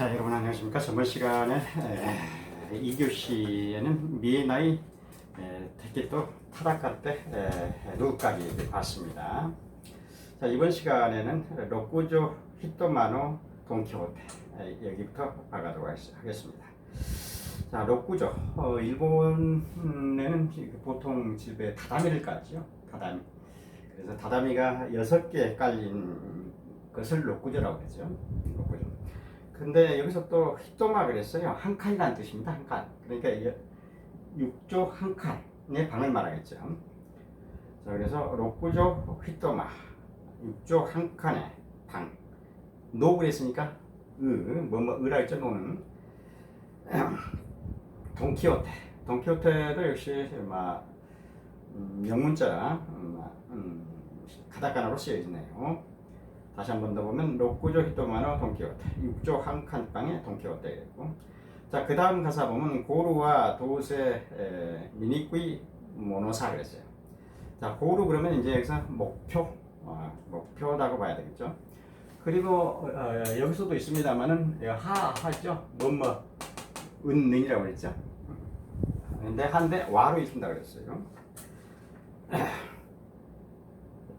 자 여러분 안녕하십니까? 저번 시간에 에, 2교시에는 미에나이 택기또 타다카 때 에, 루까지 봤습니다. 자 이번 시간에는 로쿠조 히토마노 돈키호테 에, 여기부터 봐가도록 하겠- 하겠습니다. 자 로쿠조 어, 일본에는 보통 집에 다다미를 깔죠 다다미. 그래서 다다미가 여섯 개 깔린 것을 로쿠조라고 하죠. 로쿠조 근데 여기서 또 히토마 그랬어요. 한 칸이라는 뜻입니다. 한 칸. 그러니까 이게 육조 한 칸의 방을 말하겠죠. 자, 그래서 록구조 히토마. 육조 한 칸의 방. 노 그랬으니까 으, 뭐뭐 으라 했죠, 노는. 돈키호테. 돈키호테도 역시 막 음, 명문자 음, 음, 카타카나로 쓰여 있네요. 다시 한 번 더 보면 로쿠조 히토마노 돈키호테 육조 한 칸방에 돈키호테 이랬고. 자그 다음 가사 보면 고루와 도세 에, 미니쿠이 모노사 그랬어요. 자 고루 그러면 이제 여기서 목표 어, 목표라고 봐야 되겠죠? 그리고 어, 어, 여기서도 있습니다만은 하 하죠? 뭐뭐 은능이라고 그랬죠? 근데 한데 와로 있습니다 그랬어요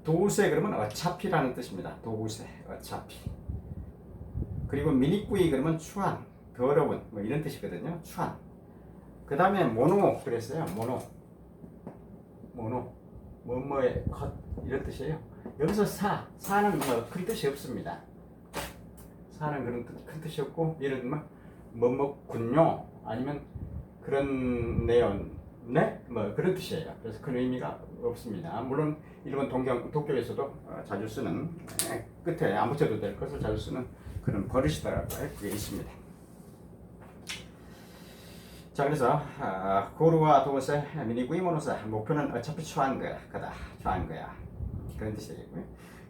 도우세 그러면 어차피라는 뜻입니다. 도우세 어차피. 그리고 미니꾸이 그러면 추한 더러운 뭐 이런 뜻이거든요. 추한. 그 다음에 모노 그랬어요. 모노. 모노. 뭐뭐의 것 이런 뜻이에요. 여기서 사 사는 뭐큰 뜻이 없습니다. 사는 그런 뜻, 큰 뜻이 없고 예를 들면 뭐뭐군요 아니면 그런 내용 네? 뭐 그런 뜻이에요. 그래서 큰 의미가 없습니다. 물론 일본 동경 도쿄에서도 어, 자주 쓰는 에, 끝에 안 붙여도 될 것을 자주 쓰는 그런 버릇이더라고요. 그게 있습니다. 자 그래서 아, 고루와 도세 미니구이 모노사 목표는 어차피 추한 거야 그다 추한 거야 그런 뜻이겠고요.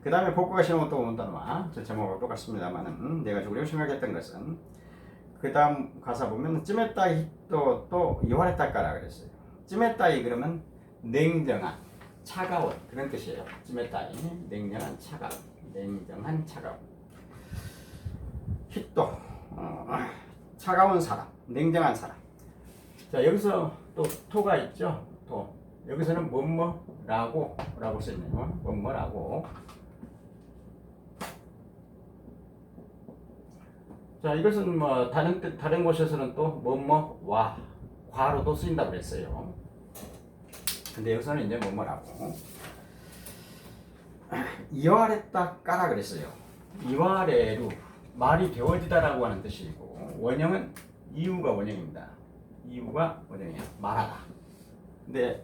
그 다음에 복구가 신호 또 온다노와 저 제목하고 똑같습니다만은 음, 내가 주려고 생각했던 것은 그 다음 가사 보면 찌메따이 또, 또 이와레타까라 그랬어요. 찌메따이 그러면 냉정한, 차가운 그런 뜻이에요. 찌메따이 냉정한, 차가운, 냉정한, 차가운. 히또 어, 차가운 사람, 냉정한 사람. 자 여기서 또 토가 있죠. 또 여기서는 뭐뭐라고 라고 써있네요. 뭐뭐라고. 자 이것은 뭐 다른 뜻- 다른 곳에서는 또 뭐뭐와 과로도 쓰인다 그랬어요. 근데 여기서는 이제 뭐 뭐라고 이와레다 까라 그랬어요. 이와레루 말이 되어지다라고 하는 뜻이고 원형은 이유가 원형입니다. 이유가 원형이야. 말하다. 근데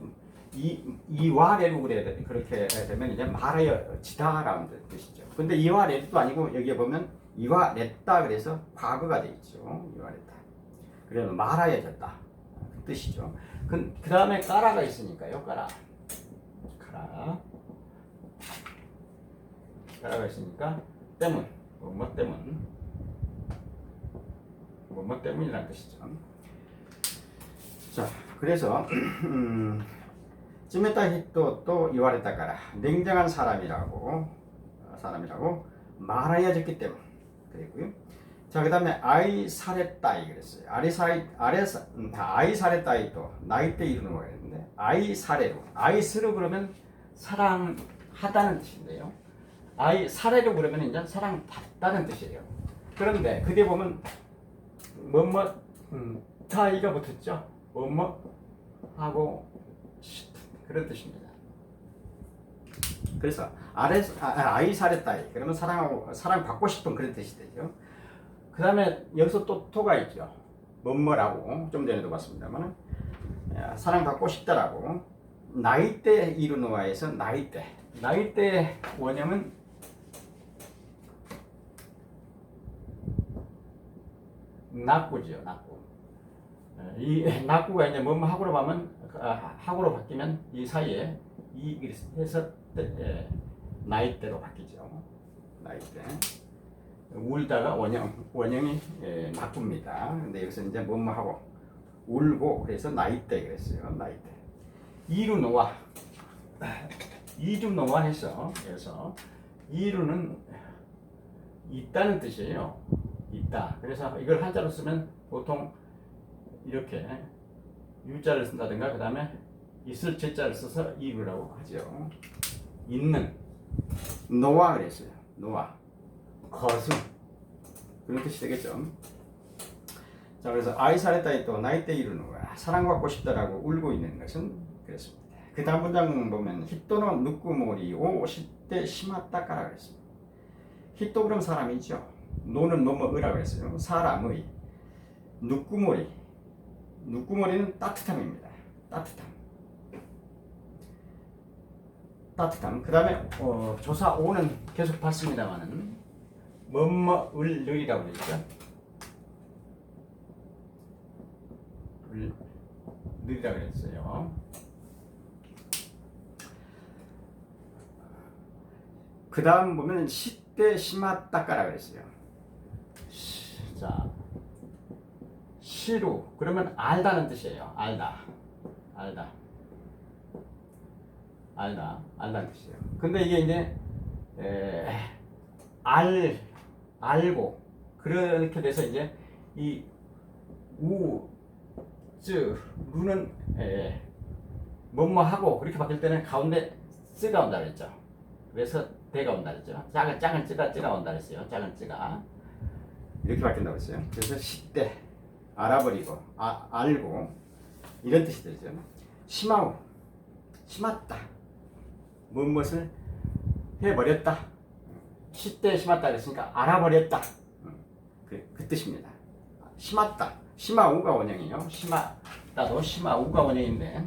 이 이와레루 그래 그렇게 되면 이제 말하여지다라는 뜻이죠. 근데 이와레루도 아니고 여기에 보면 이와랬다 그래서 과거가 돼 있죠. 이와랬다. 그래서 말하여졌다 그 뜻이죠. 그, 그 다음에 까라가 있으니까요. 까라. 까라. 까라가 있으니까 때문. 뭐 뭐 때문. 뭐 뭐 때문이라는 뜻이죠. 자, 그래서 음, 찌메타 히또 또 이와레다 까라. 냉정한 사람이라고 어, 사람이라고 말하여졌기 때문. 그랬고요. 자, 그 다음에 아이 사레따이 그랬어요. 아리 사이, 아래, 사, 음, 아이 사레따이 또, 나이 때 이루는 거가 있는데, 아이 사레로. 아이 스로 그러면 사랑하다는 뜻인데요. 아이 사레로 그러면 이제 사랑받다는 뜻이에요. 그런데 그게 보면, 뭐뭐, 음, 타이가 붙었죠? 뭐뭐 하고, 시, 그런 뜻입니다. 그래서 아래 아, 이 사랬다이 그러면 사랑하고 사랑 받고 싶은 그런 뜻이 되죠. 그 다음에 여기서 또 토가 있죠. 뭐뭐라고 좀 전에도 봤습니다만 사랑 받고 싶다라고 나이대 이루노아에서 나이대 나이대 원형은 낙구지요 낙구. 이 낙구가 이제 뭐뭐 하고로 가면 아, 하고로 바뀌면 이 사이에 이 해서 예, 나이대로 바뀌죠. 나이대. 울다가 원형 원형이 예, 나쁩니다. 근데 여기서 이제 뭐뭐 하고 울고 그래서 나이대 그랬어요. 나이대. 이루 노아 이주 노아 해서 그래서 이루는 있다는 뜻이에요. 있다. 그래서 이걸 한자로 쓰면 보통 이렇게 유자를 쓴다든가 그 다음에 있을 제자를 써서 이루라고 하죠. 있는 노아 그랬어요. 노아 거승 그런 뜻이 되겠죠. 자 그래서 아이 살했다이 또 나이 때 이루는 거야. 사랑받고 싶다라고 울고 있는 것은 그렇습니다. 그 다음 문장 보면 히토노 누꾸모리 오 10대 심았다까라 그랬습니다. 히토 그럼 사람이죠. 노는 뭐뭐으라 그랬어요. 사람의 누꾸모리 누꾸모리는 따뜻함입니다. 따뜻함. 따뜻함. 그 다음에 어, 조사 5는 계속 봤습니다만은 뭐뭐을 늘이라고 그랬죠. 을 늘이라고 그랬어요. 그 다음 보면 10대 심았다까라 그랬어요. 시- 자, 시루 그러면 알다는 뜻이에요. 알다, 알다, 알다, 알다는 뜻이에요. 근데 이게 이제 에, 알 알고 그렇게 돼서 이제 이 우, 쯔, 루는 에, 뭐뭐 하고 그렇게 바뀔 때는 가운데 쓰가 온다 그랬죠. 그래서 대가 온다 그랬죠. 작은 작은 쯔가 쯔가 온다 그랬어요. 작은 쯔가 이렇게 바뀐다고 했어요. 그래서 시대 알아버리고 아, 알고 이런 뜻이 되죠. 심하오 심았다 무엇을 해버렸다 시대에 심었다 그랬으니까 알아버렸다 그, 그 뜻입니다. 심았다 심하우가 원형이에요. 심하다도 심하우가 원형인데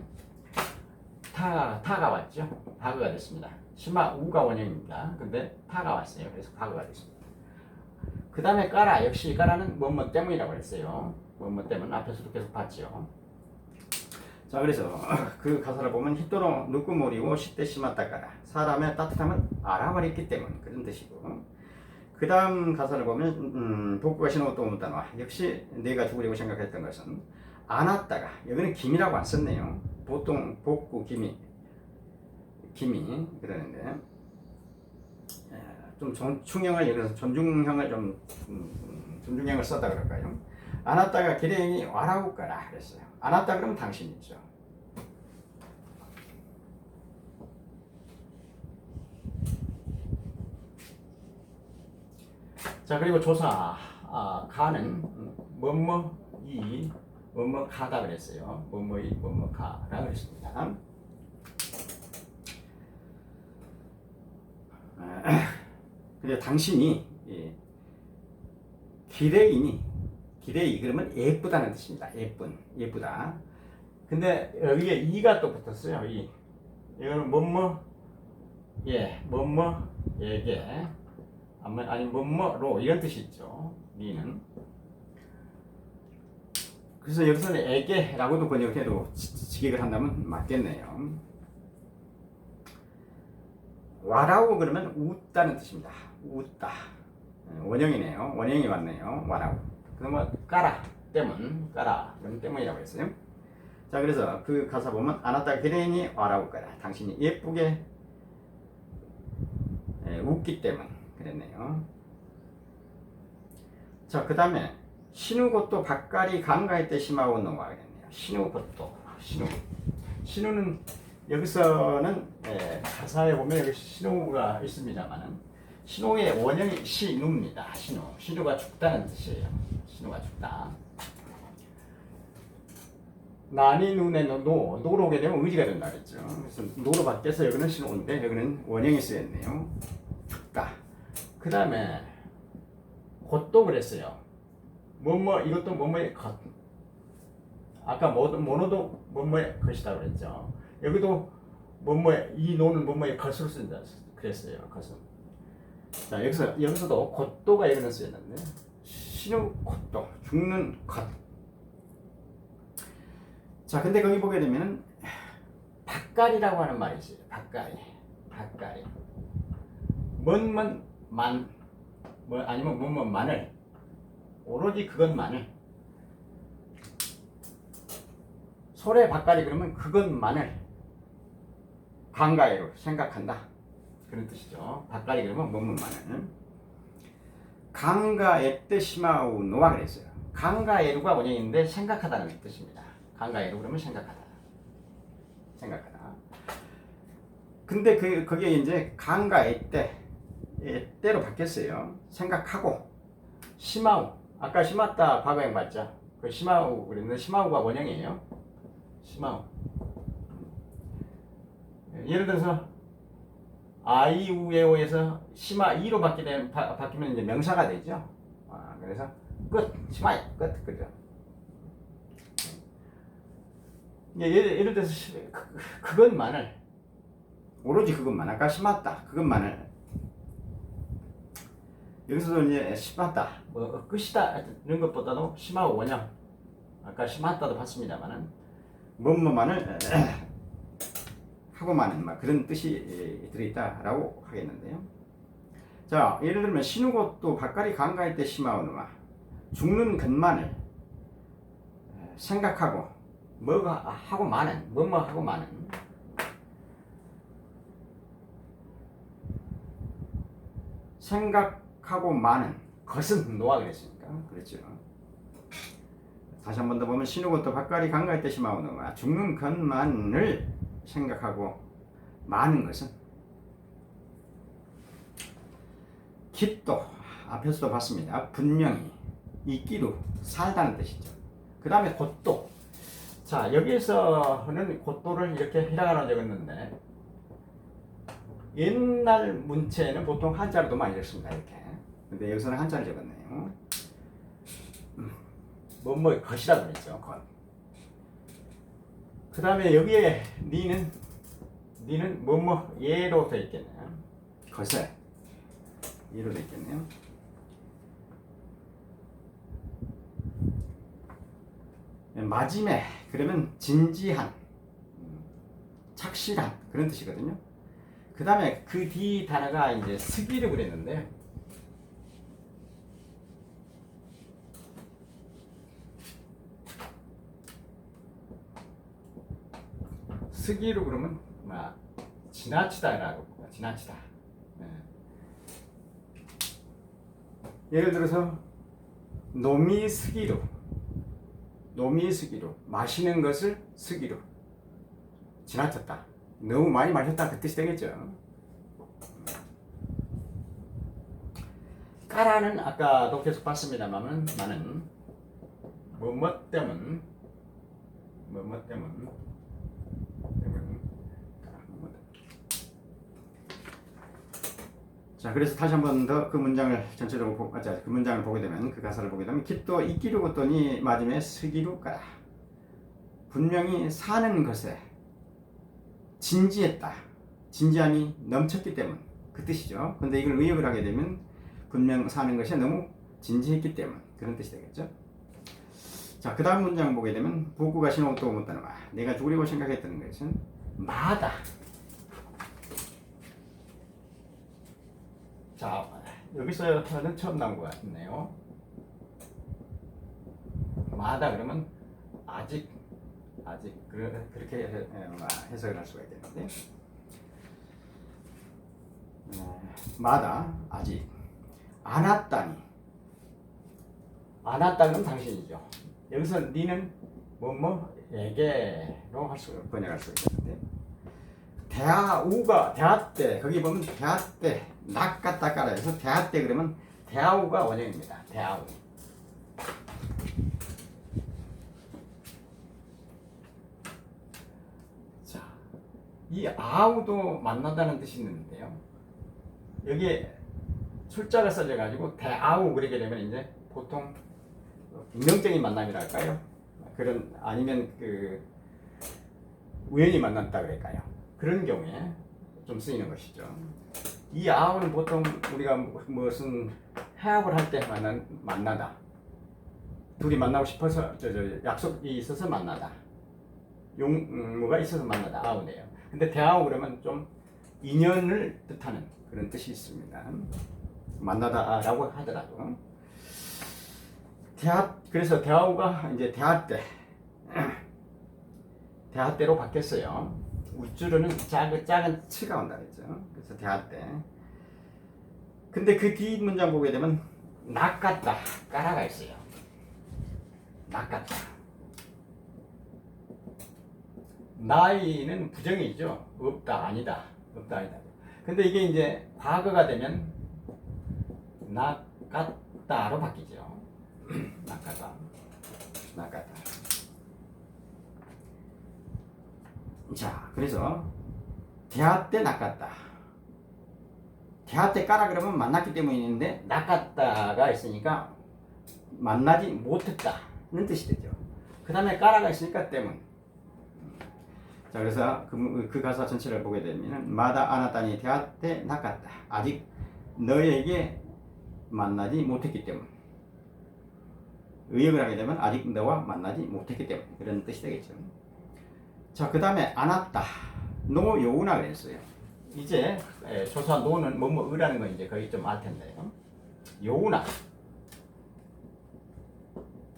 타 타가 왔죠. 과거가 됐습니다. 심하우가 원형입니다. 근데 타가 왔어요. 그래서 과거가 됐습니다. 그 다음에 까라 역시 까라는 뭐뭐 때문이라고 했어요. 뭐뭐 때문 앞에서도 계속 봤죠. 자 그래서 그 가사를 보면 히토로 누꾸모리고 시대 까라 사람의 따뜻함은 알아버렸기 때문 그런 뜻이고 그 다음 가사를 보면 음, 복구가 신호도 못다와 역시 내가 죽으려고 생각했던 것은 안 왔다가 여기는 김이라고 안 썼네요. 보통 복구 김이 김이 그러는데 에, 좀 존중형을 예를 들어서 존중형을 좀 음, 존중형을 썼다 그럴까요? 안 왔다가 기레인이 와라고 가라 그랬어요. 안 왔다 그러면 당신이죠. 자 그리고 조사 아, 가는 뭐뭐 이 뭐뭐 가다 그랬어요. 뭐뭐 이 뭐뭐 가라 그랬습니다. 아, 근데 당신이 예, 기레인이 기레이 그러면 예쁘다는 뜻입니다. 예쁜 예쁘다. 근데 여기에 이가 또 붙었어요. 이 이거는 뭐뭐 예 뭐뭐에게 아니 아니 뭐뭐로 이런 뜻이 있죠. 니는 그래서 여기서는 에게라고도 번역해도 지- 직역을 한다면 맞겠네요. 와라고 그러면 웃다는 뜻입니다. 웃다. 예, 원형이네요. 원형이 왔네요. 와라고. 그러면 까라 때문 까라 그럼 때문이라고 했어요. 자 그래서 그 가사 보면 아나타 기레인이 와라고 까라. 당신이 예쁘게 예, 웃기 때문 그랬네요. 자 그 다음에 신우것도 박가리 강가에 때 심하고 넘어가 그랬네요. 신우것도 신우 신우는 여기서는 예, 가사에 보면 여기 신우가 있습니다만은 신우의 원형이 신우입니다. 신우 신우가 죽다는 뜻이에요. 신우가 죽다. 난이 눈에 노, 노, 노로 오게 되면 의지가 된다 그랬죠. 그래서 노로 바뀌어서 여기는 신우인데 여기는 원형이 쓰였네요. 죽다. 그 다음에 곧도 그랬어요. 뭐뭐 이것도 뭐뭐의 것. 아까 뭐, 모노도 뭐뭐의 것이다 그랬죠. 여기도 뭐뭐의 이 노는 뭐뭐의 것으로 쓴다 그랬어요. 것은. 자 여기서 여기서도 곧도가 이거는 쓰였는데 신우 곧도 죽는 것. 자 근데 거기 보게 되면은 박갈이라고 하는 말이 있어요. 박갈이, 박갈이. 뭔뭔 만, 뭐 아니면 뭐뭐 만을 오로지 그것만을 소래 박갈이 그러면 그것만을 관가해로 생각한다 그런 뜻이죠. 박갈이 그러면 뭐뭐만을 강가에 뜻이마우 노아 그랬어요. 강가 에루가 원형인데 생각하다는 뜻입니다. 강가 에루 그러면 생각하다. 생각하다. 근데 그 그게 이제 강가에 때 때로 바뀌었어요. 생각하고 심하우 아까 심었다 과거형 맞죠? 그 심하우 그랬는데 심하우가 원형이에요. 심하우 예를 들어서 아이우에오에서 심화 이로 바뀌면 바, 바뀌면 이제 명사가 되죠. 아, 그래서 끝 심화이 끝 그죠. 예, 예를, 예를 들어서 시- 그, 그것만을 오로지 그것만 아까 심었다. 그것만을. 여기서도 이제 심었다. 뭐 끝이다 이런 것보다도 심하고 원형 아까 심었다도 봤습니다만은. 뭐뭐만을 하고만은 막 그런 뜻이 에, 들어있다라고 하겠는데요. 자, 예를 들면 신우것도 바깥이 강가일 때 심하오누마 죽는 것만을 에, 생각하고 뭐가 하고 많은 뭐뭐 하고 많은 생각하고 많은 것은 노아 그랬으니까 그렇죠. 다시 한 번 더 보면 신우것도 바깥이 강가일 때 심하오누마 죽는 것만을 생각하고 많은 것은 kit도 앞에서도 봤습니다. 분명히 있기로 살다는 뜻이죠. 그 다음에 곧도 자 여기에서는 곧도를 이렇게 히라가나 적었는데 옛날 문체는 보통 한자로도 많이 적습니다. 이렇게 근데 여기서는 한자를 적었네요. 음, 뭐뭐 것이라고 그랬죠. 것. 그 다음에 여기에 니는 니는 뭐뭐 예로 돼 있겠네요. 것에 예로 돼 있겠네요. 마지막에 그러면 진지한, 음, 착실한 그런 뜻이거든요. 그 다음에 그 뒤 단어가 이제 스기를 그랬는데 스기로 그러면 막 지나치다라고 봅니다. 지나치다. 네. 예를 들어서 놈이 스기로 놈이 스기로 마시는 것을 스기로 지나쳤다. 너무 많이 마셨다 그 뜻이 되겠죠. 까라는 아까도 계속 봤습니다만은 많은 뭐뭐 때문 뭐뭐 때문 까라, 뭐뭐 때문. 자 그래서 다시 한 번 더 그 문장을 전체적으로 보, 아, 자, 그 문장을 보게 되면 그 가사를 보게 되면 kit도 이끼로 걷더니 맞음에 스기로 까라. 분명히 사는 것에 진지했다. 진지함이 넘쳤기 때문. 그 뜻이죠. 근데 이걸 의역을 하게 되면 분명 사는 것이 너무 진지했기 때문. 그런 뜻이 되겠죠. 자 그 다음 문장 보게 되면 부구가 신호도 못 다는 말 내가 죽으려고 생각했던 것은 마다 자 여기서는 처음 나온 것 같네요. 마다 그러면 아직 아직 그러, 그렇게 해석을 할 수가 있겠는데. 어, 마다 아직. 안 왔다니. 안 왔다는 당신이죠. 여기서 니는 뭐뭐에게로 할 수, 번역할 수 있겠는데. 대하 우가 대하 때. 거기 보면 대하 때 깔아 해서 대하 때 그러면 대하우가 원형입니다. 대하우. 자, 이 아우도 만난다는 뜻이 있는데요. 여기에 숫자가 써져 가지고 대아우 그리게 되면 이제 보통 운명적인 만남이랄까요? 그런 아니면 그 우연히 만났다 그럴까요? 그런 경우에 좀 쓰이는 것이죠. 이 아우는 보통 우리가 무슨 해학을 할 때 만나, 만나다. 둘이 만나고 싶어서 저, 저 약속이 있어서 만나다. 용무가 있어서 만나다 아우네요. 근데 대아우 그러면 좀 인연을 뜻하는 그런 뜻이 있습니다. 만나다라고 하더라도 대하 그래서 대하우가 이제 대하 때 대하 때로 바뀌었어요. 우쭈르는 작은 작은 치가 온다 그랬죠. 그래서 대하 때. 근데 그뒷 문장 보게 되면 낚았다 까라가 있어요. 낚았다. 나이는 부정이죠. 없다 아니다. 없다 아니다. 근데 이게 이제 과거가 되면 낚았다로 바뀌죠. 낚았다. 낚았다. 자, 그래서 대하 때 낚았다. 대하 때 까라 그러면 만났기 때문인데 낚았다가 있으니까 만나지 못했다는 뜻이 되죠. 그 다음에 까라가 있으니까 때문. 자, 그래서 그, 그 가사 전체를 보게 되면 마다 아나타니 대하 때 낚았다. 아직 너에게 만나지 못했기 때문. 의역을 하게 되면 아직 너와 만나지 못했기 때문. 그런 뜻이 되겠죠. 자, 그 다음에 안았다. 노 요우나 그랬어요. 이제 에, 조사 노는 뭐뭐 의라는 건 이제 거의 좀알 텐데 요. 요우나.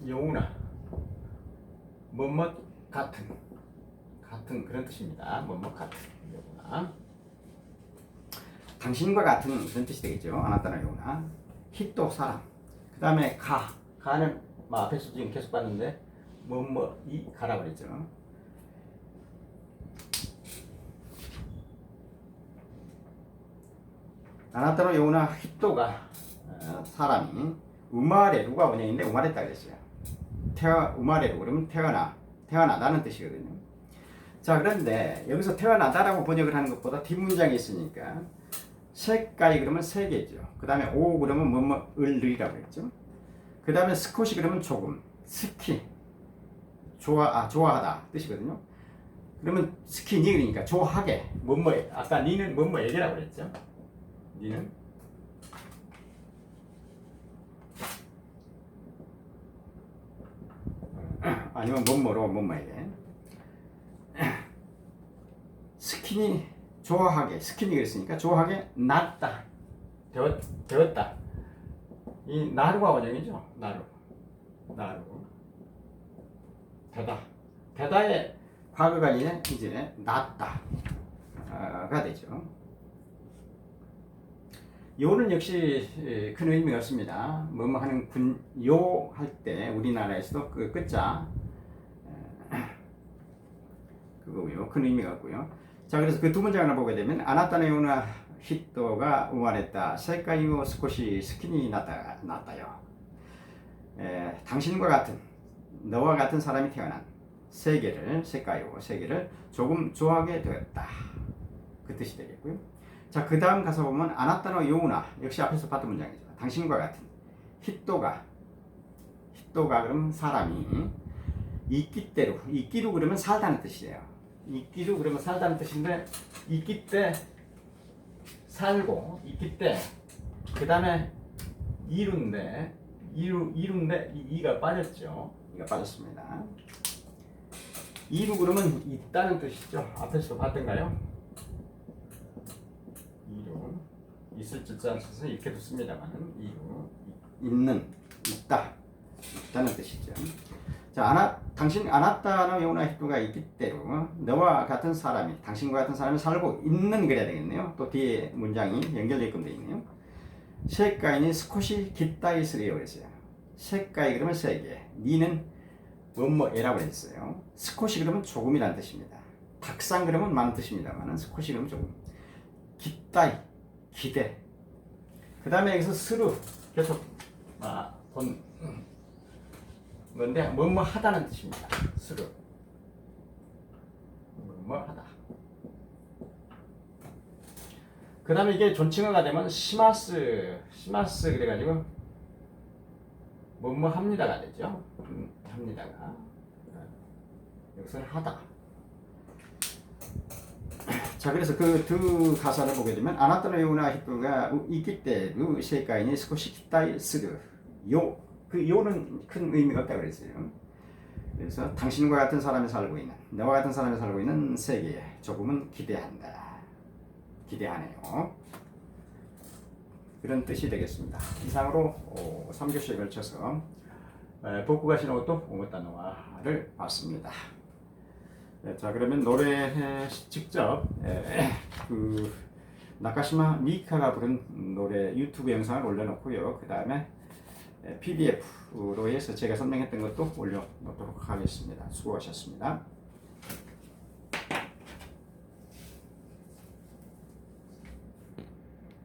요우나. 뭐뭐 같은. 같은 그런 뜻입니다. 뭐뭐 같은. 요우나. 당신과 같은 그런 뜻이 되겠죠. 안았다나 요우나. 히또 사람. 그 다음에 가. 가는 뭐 앞에서 지금 계속 봤는데 뭐뭐 이 가라 그랬죠. 아나타노 요나 히토가 어, 사람이 우마레루가 원형인데 우마레다 그랬어요. 태어 우마레루 그러면 태어나 태어나다는 뜻이거든요. 자 그런데 여기서 태어나다라고 번역을 하는 것보다 뒷문장이 있으니까 색깔이 그러면 세 개죠. 그 다음에 오 그러면 뭐뭐 을르이라고 했죠. 그 다음에 스콧이 그러면 조금 스키 좋아 아 좋아하다 뜻이거든요. 그러면 스키니 그러니까 좋아하게 뭐뭐 아까 니는 뭐뭐에게라고 그랬죠. 니는 아니면 뭐뭐로 뭐뭐에게 스킨이 좋아하게 스킨이 그랬으니까 좋아하게 낫다. 되었, 되었다. 이 나루가 원형이죠? 나루. 나루. 되다. 되다의 과거가 이제 낫다가 되죠 요는 역시 에, 큰 의미가 없습니다. 뭐뭐 하는 군, 요 할 때 우리나라에서도 그 끝자 에, 그거고요. 큰 의미가 없고요. 자, 그래서 그 두 문장을 보게 되면 아나타네 요나 히토가 우마랬다. 세카이오 스코시 스키니 나다 나다요. 에, 당신과 같은 너와 같은 사람이 태어난 세계를 세카이오 세계를 조금 좋아하게 되었다. 그 뜻이 되겠고요. 자, 그 다음 가서 보면 아나타노 요우나 역시 앞에서 봤던 문장이죠. 당신과 같은 히토가 히토가 그러면 사람이 이끼때로 이끼로 그러면 살다는 뜻이에요. 이끼로 그러면 살다는 뜻인데 이끼 때 살고 이끼 때그 다음에 이룬데 이루 이룬데 이 이가 빠졌죠. 이가 빠졌습니다. 이루 그러면 있다는 뜻이죠. 앞에서 봤던가요? 이유 있을 줄지 않아서 이렇게 뒀습니다만은 이유 있는 있다 있다는 뜻이죠. 자 아나 당신 아나타노 요나 히토가 있기 때로 너와 같은 사람이 당신과 같은 사람이 살고 있는 그래야 되겠네요. 또 뒤에 문장이 연결되게끔 되어 있네요. 세가인이 스코시 기타이스리오 그랬어요. 세가이 그러면 세 개, 니는 뭐뭐에라고 했어요. 스코시 그러면 조금이라는 뜻입니다. 탁상 그러면 많은 뜻입니다만은 스코시 그러면 조금. 기따이 기대. 그 다음에 여기서 스루 계속. 아, 본 건데? 뭐뭐 하다는 뜻입니다. 스루. 뭐뭐 하다. 그 다음에 이게 존칭어가 되면 시마스 시마스 그래가지고 뭐뭐 합니다가 되죠. 음, 합니다가. 여기서는 하다 자 그래서 그 두 가사를 보게 되면 아나타노 요나 히토가 있기 때도 세가인이 스코시 키타이 스르 요그 요는 큰 의미가 없다 그랬어요. 그래서 당신과 같은 사람이 살고 있는 너와 같은 사람이 살고 있는 세계에 조금은 기대한다. 기대하네요. 그런 뜻이 되겠습니다. 이상으로 3교시에 걸쳐서 복구가 신호또 오모타노와를 봤습니다. 네, 자 그러면 노래 직접 에, 그 나카시마 미카가 부른 노래 유튜브 영상을 올려놓고요. 그 다음에 PDF로 해서 제가 설명했던 것도 올려놓도록 하겠습니다. 수고하셨습니다.